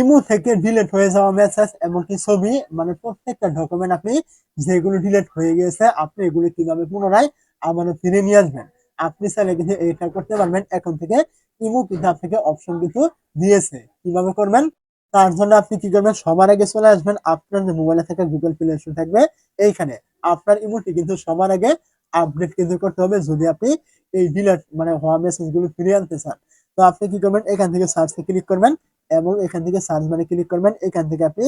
Imo থেকে delete হয়ে যাওয়া মেসেজ এমনকি ছবি মানে প্রত্যেকটা ডকুমেন্ট আপনি যেগুলো ডিলেট হয়ে গেছে, আপনি এগুলো কীভাবে পুনরায় আবারও ফিরে নিয়ে আসবেন? আপনি চাইলে কিন্তু এটা করতে পারবেন। এখন থেকে ইমো কিন্তু আপনাকে অপশন কিন্তু দিয়েছে। কীভাবে করবেন? তার জন্য আপনি কি করবেন? সবার আগে চলে আসবেন। আপনার যে মোবাইলে থাকা গুগল প্লে স্টোর থাকবে, এইখানে আপনার ইমোটি কিন্তু সবার আগে আপডেট কিন্তু করতে হবে। যদি আপনি এই ডিলেট মানে হওয়া মেসেজগুলো ফিরিয়ে আনতে চান, তো আপনি কি করবেন? এখান থেকে সার্চে ক্লিক করবেন। এবং এখান থেকে সার্চ মানে ক্লিক করবেন, এখান থেকে আপনি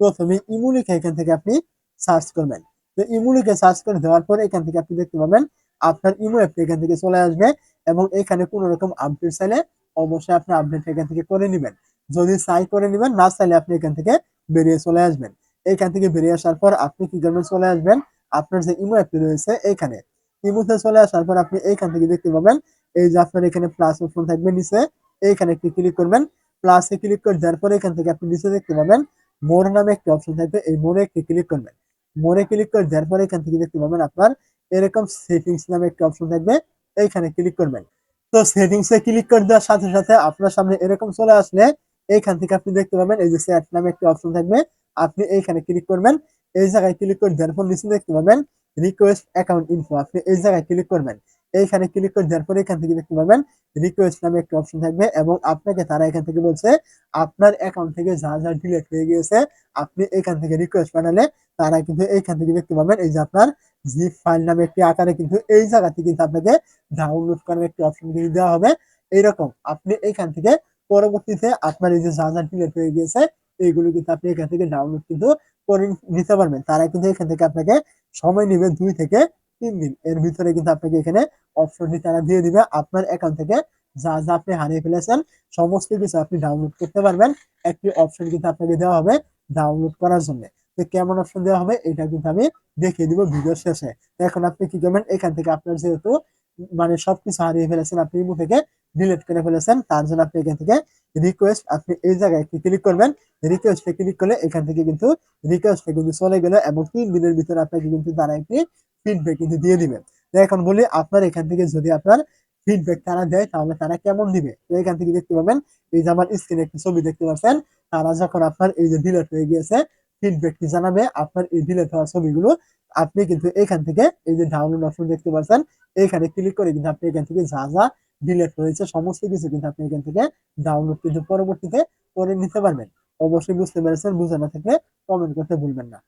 প্রথমে ইমো লিখে এখান থেকে আপনি সার্চ করবেন। তো ইমো লিখে সার্চ করে দেওয়ার পর এখান থেকে আপনি দেখতে পাবেন আপনার ইমো অ্যাপটি এখান থেকে চলে আসবে এবং এখানে কোনো রকম আপডেট চাইলে অবশ্যই আপনি আপডেট এখান থেকে করে নেবেন। যদি চাই করে নেবেন, না চাইলে আপনি এখান থেকে বেরিয়ে চলে আসবেন। এখান থেকে বেরিয়ে আসার পর আপনি কি করবেন? চলে আসবেন আপনার যে ইমো অ্যাপটি রয়েছে এইখানে ইমোতে চলে আসার পর আপনি এইখান থেকে দেখতে পাবেন, এই যে আপনার এখানে প্লাস অপশন থাকবে নিচে এইখানে একটি ক্লিক করবেন। প্লাসে ক্লিক করে দেওয়ার পরে এখান থেকে আপনি নিচে দেখতে পাবেন মোর নামে একটি অপশন থাকবে। এই মোরে একটি ক্লিক করবেন। মোরে ক্লিক করে দেওয়ার পরে এখান থেকে দেখতে পাবেন আপনার এরকম সেটিংস নামে একটি অপশন থাকবে। এইখানে ক্লিক করবেন। তো সেটিংসে ক্লিক করে দেওয়ার সাথে সাথে আপনার সামনে এরকম চলে আসলে এইখান থেকে আপনি দেখতে পাবেন এই যে সেট নামে একটি অপশন থাকবে। আপনি এইখানে ক্লিক করবেন। এই জায়গায় ক্লিক করে দেওয়ার পর নিচে দেখতে পাবেন রিকোয়েস্ট অ্যাকাউন্ট ইনফো আপনি এই জায়গায় ক্লিক করবেন। এইখানে ক্লিক করে দেওয়ার পরে এখান থেকে দেখতে পাবেন রিকোয়েস্ট নামে একটা অপশন থাকবে এবং আপনাকে তারা এখান থেকে বলছে, আপনার অ্যাকাউন্ট থেকে যা যা ডিলেট হয়ে গিয়েছে, আপনি এখান থেকে রিকোয়েস্ট পাঠালে তারা কিন্তু এইখান থেকে দেখতে পাবেন, এই যে আপনার জিপ ফাইল নামে একটি আকারে কিন্তু এই জায়গাতে কিন্তু আপনাকে ডাউনলোড করার একটি অপশন কিন্তু দেওয়া হবে। এইরকম আপনি এইখান থেকে পরবর্তীতে আপনার এই যে যা যা ডিলেট হয়ে গিয়েছে, এইগুলো কিন্তু আপনি এখান থেকে ডাউনলোড কিন্তু করে নিতে পারবেন। তারা কিন্তু এখান থেকে আপনাকে সময় নেবে দুই থেকে তিন দিন। এর ভিতরে কিন্তু আপনাকে এখানে অপশনটি তারা দিয়ে দিবে। আপনার অ্যাকাউন্ট থেকে যা যা আপনি হারিয়ে ফেলেছেন, সমস্ত কিছু আপনি ডাউনলোড করতে পারবেন। একটি অপশন কিন্তু আপনাকে দেওয়া হবে ডাউনলোড করার জন্য। তো কেমন অপশন দেওয়া হবে এটা কিন্তু আমি দেখিয়ে দিব ভিডিও শেষে। এখন আপনি কি করবেন? এখান থেকে আপনার যেহেতু মানে সবকিছু হারিয়ে ফেলেছেন, আপনি ইমো থেকে ডিলিট করে ফেলেছেন, তার জন্য আপনি এখান থেকে রিকোয়েস্ট আপনি এই জায়গায় একটি ক্লিক করবেন। রিকোয়েস্টে ক্লিক করলে এখান থেকে কিন্তু রিকোয়েস্টে কিন্তু চলে গেল এবং তিন দিনের ভিতরে আপনাকে কিন্তু তারা একটি ফিডব্যাক কিন্তু দিয়ে দিবে। তো এখন বলি, আপনার এখান থেকে যদি আপনার ফিডব্যাক তারা দেয়, তাহলে তারা কেমন দিবে? এখান থেকে দেখতে পাবেন, এই যে আমার স্ক্রিনে একটি ছবি দেখতে পাচ্ছেন, তারা যখন আপনার এই যে ডিলেট হয়ে গিয়েছে ফিডব্যাকটি জানাবে, আপনার এই ডিলেট হওয়া ছবিগুলো আপনি কিন্তু এখান থেকে এই যে ডাউনলোড অপশন দেখতে পাচ্ছেন, এখানে ক্লিক করে কিন্তু আপনি এখান থেকে যা যা ডিলেট হয়েছে, সমস্ত কিছু কিন্তু আপনি এখান থেকে ডাউনলোড কিন্তু পরবর্তীতে করে নিতে পারবেন। অবশ্যই বুঝতে পেরেছেন, বুঝে না থাকলে কমেন্ট করতে ভুলবেন না।